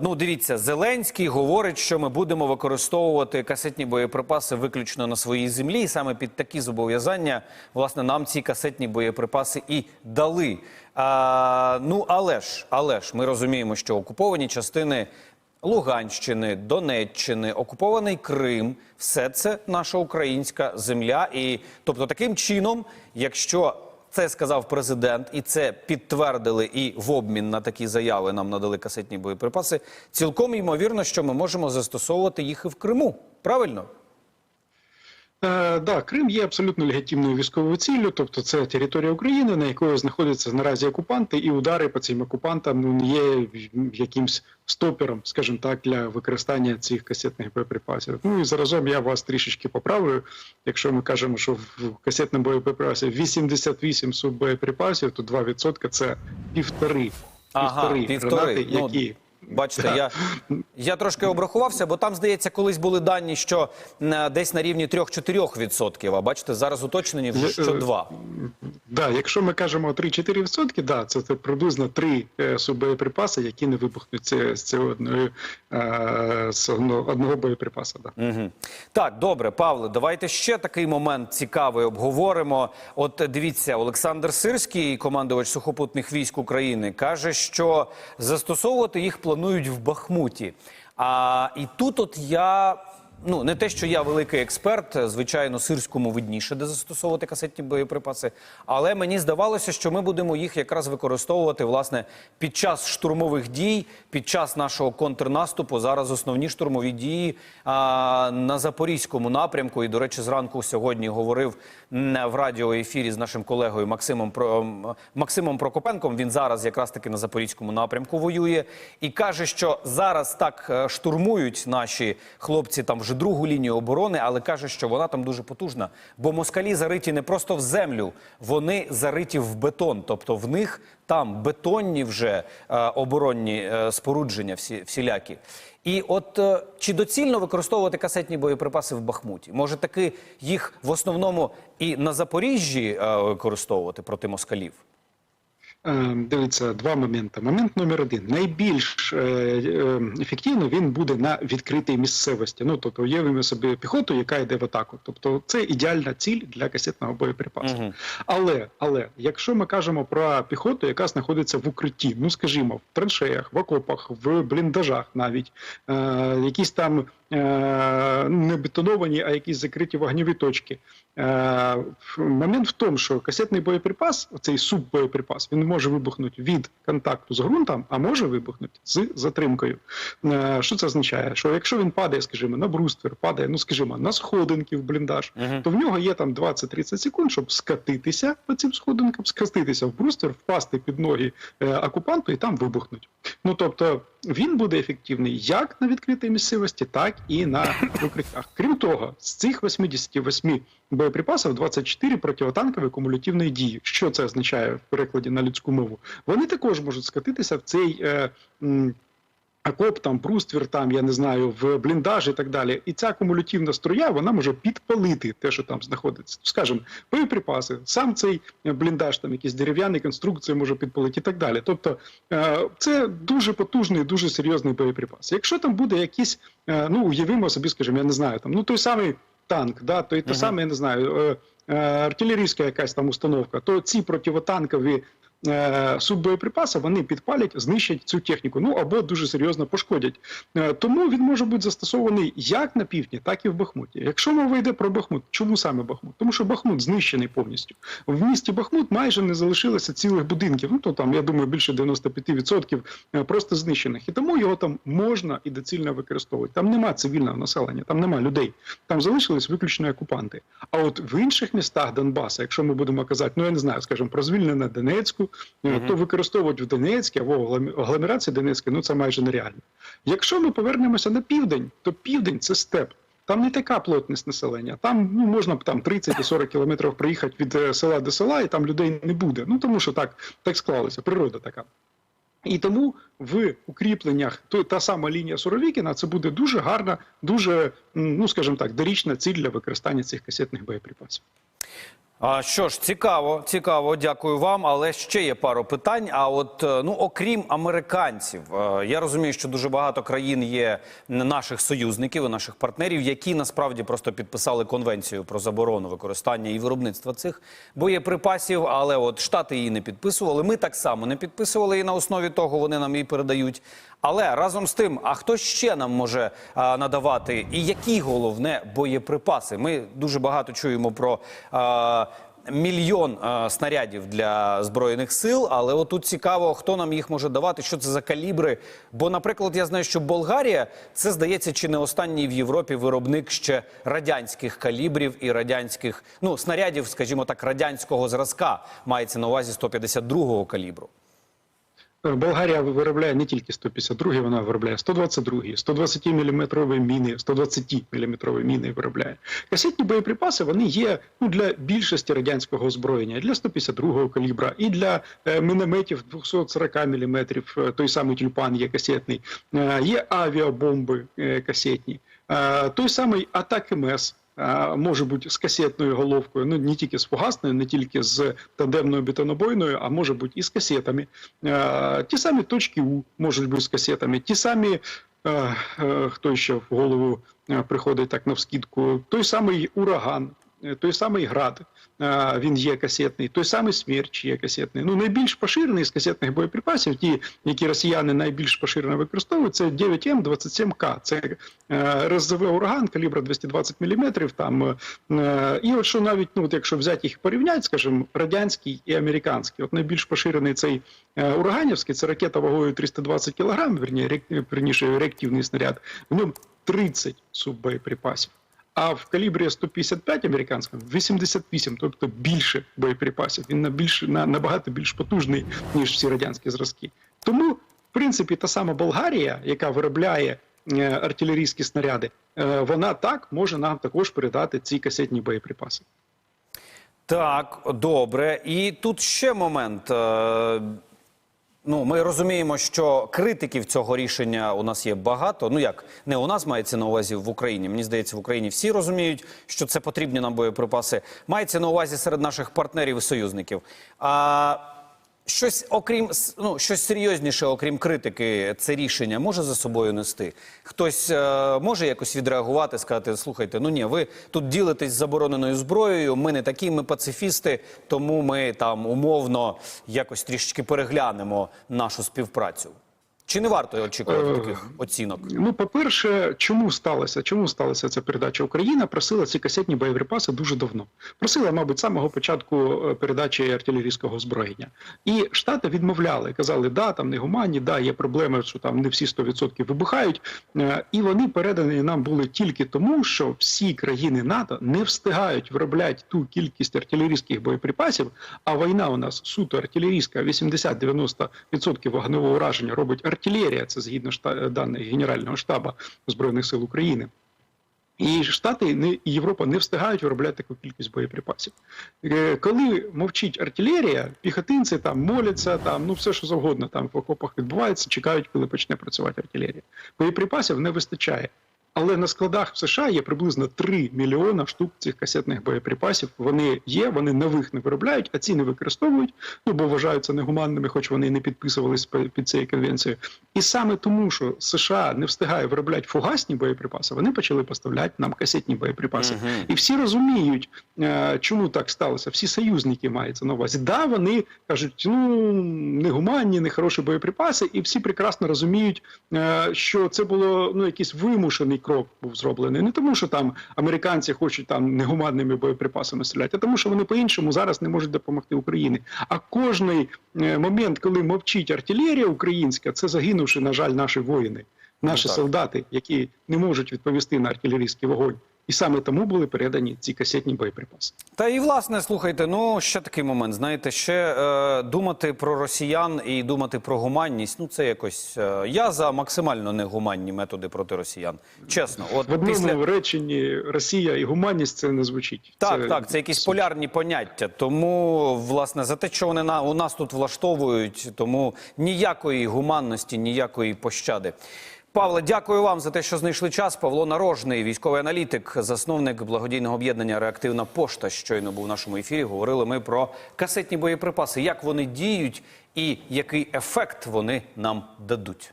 ну, дивіться, Зеленський говорить, що ми будемо використовувати касетні боєприпаси виключно на своїй землі, і саме під такі зобов'язання, власне, нам ці касетні боєприпаси і дали. А, ну, але ж, але ж, ми розуміємо, що окуповані частини Луганщини, Донеччини, окупований Крим все це наша українська земля. І тобто, таким чином, якщо це сказав президент, і це підтвердили, і в обмін на такі заяви нам надали касетні боєприпаси. Цілком ймовірно, що ми можемо застосовувати їх і в Криму. Правильно? Е, да, Крим є абсолютно легітимною військовою ціллю, тобто це територія України, на якої знаходяться наразі окупанти, і удари по цим окупантам ну, не є якимсь стопером, скажімо так, для використання цих касетних боєприпасів. Ну і заразом я вас трішечки поправлю. Якщо ми кажемо, що в касетному боєприпасі 88 суббоєприпасів, то 2% це півтори. Ага, півтори. гранати, Ну, які Бачите, Да. я, я трошки обрахувався, бо там, здається, колись були дані, що е, десь на рівні 3-4%, а бачите, зараз уточнені вже що Е, 2. Да, якщо ми кажемо 3-4%, да, це, приблизно три е, суббоєприпаси, які не вибухнуть це, з цього е, одного, одного боєприпаса. Да. Угу. Так, добре, Павле, давайте ще такий момент цікавий обговоримо. От е, дивіться, Олександр Сирський, командувач сухопутних військ України, каже, що застосовувати їх планують в Бахмуті. А і тут, от я. Ну, не те, що я великий експерт, звичайно, сирському видніше, де застосовувати касетні боєприпаси. Але мені здавалося, що ми будемо їх якраз використовувати власне під час штурмових дій, під час нашого контрнаступу. Зараз основні штурмові дії а, на запорізькому напрямку. І, до речі, зранку сьогодні говорив в радіоефірі з нашим колегою Максимом Про Максимом Прокопенком. Він зараз якраз таки на запорізькому напрямку воює і каже, що зараз так е, штурмують наші хлопці там вже другу лінію оборони, але каже, що вона там дуже потужна. Бо москалі зариті не просто в землю, вони зариті в бетон. Тобто в них там бетонні вже е, оборонні е, спорудження всі, всілякі. І от е, чи доцільно використовувати касетні боєприпаси в Бахмуті? Може таки їх в основному і на Запоріжжі використовувати проти москалів? Е, Дивіться, два моменти. Момент номер один. Найбільш е, е, ефективно він буде на відкритій місцевості. Ну тобто уявимо собі піхоту, яка йде в атаку. Тобто це ідеальна ціль для касетного боєприпасу. Мгм. Але, але якщо ми кажемо про піхоту, яка знаходиться в укритті, ну скажімо, в траншеях, в окопах, в бліндажах, навіть е, якісь там е, не бетоновані, а якісь закриті вогневі точки. Е, момент в тому, що касетний боєприпас, цей суббоєприпас, він може вибухнути від контакту з ґрунтом, а може вибухнути з затримкою. Е, що це означає? Що якщо він падає, скажімо, на бруствер, падає, ну скажімо, на сходинки в бліндаж, Мгм. то в нього є там 20-30 секунд, щоб скатитися по цим сходинкам, скатитися в бруствер, впасти під ноги е, окупанту і там вибухнуть. Ну тобто він буде ефективний як на відкритій місцевості, так і на укриттях. Крім того, з цих 88 боєприпасів 24 противотанкові кумулятивної дії. Що це означає в перекладі на людську мову? Вони також можуть скатитися в цей. Е, м, окоп, там бруствір, там я не знаю, в бліндаж і так далі. І ця кумулятивна струя вона може підпалити те, що там знаходиться. Скажімо, боєприпаси, сам цей бліндаж, там якісь дерев'яні конструкції може підпалити і так далі. Тобто е, це дуже потужний, дуже серйозний боєприпас. Якщо там буде якийсь, е, ну уявимо собі, скажімо, я не знаю, там ну той самий танк, да, то й те Мгм. саме, я не знаю, е, артилерійська якась там установка, то ці противотанкові суббоєприпаси вони підпалять, знищать цю техніку, ну або дуже серйозно пошкодять. Е, тому він може бути застосований як на півдні, так і в Бахмуті. Якщо мова йде про Бахмут, чому саме Бахмут? Тому що Бахмут знищений повністю. В місті Бахмут майже не залишилося цілих будинків. Ну то там, я думаю, більше 95% е, просто знищених. І тому його там можна і доцільно використовувати. Там нема цивільного населення, там нема людей. Там залишились виключно окупанти. А от в інших містах Донбаса, якщо ми будемо казати, ну я не знаю, скажімо, про звільнене Донецьку, Мгм. то використовувати в Донецькій або в агломерації Донецької, ну це майже нереально. Якщо ми повернемося на південь, то південь це степ. Там не така плотність населення. Там ну можна там 30-40 кілометрів проїхати від е, села до села, і там людей не буде. Ну тому що так, так склалося, природа така. І тому в укріпленнях то та сама лінія Суровікіна це буде дуже гарна, дуже ну скажімо так, дорічна ціль для використання цих касетних боєприпасів. А що ж, цікаво, цікаво, дякую вам. Але ще є пару питань. А от е, ну, окрім американців, е, я розумію, що дуже багато країн є наших союзників і наших партнерів, які насправді просто підписали конвенцію про заборону використання і виробництва цих боєприпасів. Але от штати її не підписували. Ми так само не підписували, і на основі того вони нам її передають. Але разом з тим, а хто ще нам може а, надавати, і які головне боєприпаси? Ми дуже багато чуємо про. А, Мільйон е, снарядів для збройних сил, але отут цікаво, хто нам їх може давати, що це за калібри. Бо, наприклад, я знаю, що Болгарія це здається, чи не останній в Європі виробник ще радянських калібрів і радянських ну снарядів, скажімо так, радянського зразка мається на увазі 152-го калібру. Болгарія виробляє не тільки 152, вона виробляє 122, 120 мм міни, 120 мм міни виробляє. Касетні боєприпаси вони є ну, для більшості радянського озброєння, для 152 калібра, і для е, мінометів 240 мм, е, той самий тюльпан є касетний, е, є авіабомби е, касетні, е, той самий атак МС. Може бути з касетною головкою, ну не тільки з фугасною, не тільки з тандемною бетонобойною, а може бути і з касетами. Ті самі точки У можуть бути з касетами, ті самі, е, е, хто ще в голову е, приходить так навскідку, той самий ураган, той самий град, він є касетний, той самий смерч є касетний. Ну, найбільш поширений з касетних боєприпасів, ті, які росіяни найбільш поширено використовують, це 9М27К. Це е, РСЗВ ураган калібра 220 мм. Там, е, і от що навіть, ну, от якщо взяти їх порівняти, скажімо, радянський і американський, от найбільш поширений цей е, ураганівський, це ракета вагою 320 кг, верні, верніше реактивний снаряд, в ньому 30 суббоєприпасів. А в калібрі 155 американському 88, тобто більше боєприпасів. Він на більш на набагато більш потужний ніж всі радянські зразки. Тому, в принципі, та сама Болгарія, яка виробляє е, артилерійські снаряди, е, вона так може нам також передати ці касетні боєприпаси. Так, добре. І тут ще момент. Ну, ми розуміємо, що критиків цього рішення у нас є багато. Ну як не у нас мається на увазі в Україні. Мені здається, в Україні всі розуміють, що це потрібні нам боєприпаси. Мається на увазі серед наших партнерів і союзників. А щось окрім ну, щось серйозніше, окрім критики, це рішення може за собою нести. Хтось е, може якось відреагувати, сказати: слухайте, ну ні, ви тут ділитесь забороненою зброєю. Ми не такі, ми пацифісти, тому ми там умовно якось трішечки переглянемо нашу співпрацю. Чи не варто очікувати Е, таких оцінок? Ну, по-перше, чому сталося? Чому сталася ця передача? Україна просила ці касетні боєприпаси дуже давно. Просила, мабуть, самого початку е, передачі артилерійського озброєння. І Штати відмовляли, казали, да, там негуманні, да, є проблеми, що там не всі 100% вибухають. Е, І вони передані нам були тільки тому, що всі країни НАТО не встигають виробляти ту кількість артилерійських боєприпасів, а війна у нас суто артилерійська, 80-90% вогневого ураження робить артилерія, це згідно даних Генерального штабу Збройних сил України. І Штати не і Європа не встигають виробляти таку кількість боєприпасів. Е, Коли мовчить артилерія, піхотинці там моляться, там ну все що завгодно там в окопах відбувається, чекають, коли почне працювати артилерія. Боєприпасів не вистачає. Але на складах в США є приблизно 3 мільйона штук цих касетних боєприпасів. Вони є, вони нових не виробляють, а ці не використовують, ну бо вважаються негуманними, хоч вони не підписувались під цією конвенцією. І саме тому, що США не встигає виробляти фугасні боєприпаси, вони почали поставляти нам касетні боєприпаси. Мгм. І всі розуміють, е, чому так сталося. Всі союзники мається на увазі. Да, вони кажуть, ну негуманні, нехороші боєприпаси, і всі прекрасно розуміють, е, що це було ну якийсь вимушений крок був зроблений. Не тому, що там американці хочуть там негуманними боєприпасами стріляти, а тому, що вони по-іншому зараз не можуть допомогти Україні. А кожний е, момент, коли мовчить артилерія українська, це загинувши, на жаль, наші воїни, наші ну, солдати, які не можуть відповісти на артилерійський вогонь. І саме тому були передані ці касетні боєприпаси. Та і власне слухайте, ну ще такий момент. Знаєте, ще е, думати про росіян і думати про гуманність. Ну це якось е, я за максимально негуманні методи проти росіян. Чесно, от В одному після реченні Росія і гуманність це не звучить. так, так, це якісь полярні поняття. Тому власне за те, що вони на у нас тут влаштовують, тому ніякої гуманності, ніякої пощади. Павле, дякую вам за те, що знайшли час. Павло Нарожний, військовий аналітик, засновник благодійного об'єднання Реактивна пошта. Щойно був в нашому ефірі. Говорили ми про касетні боєприпаси, як вони діють і який ефект вони нам дадуть.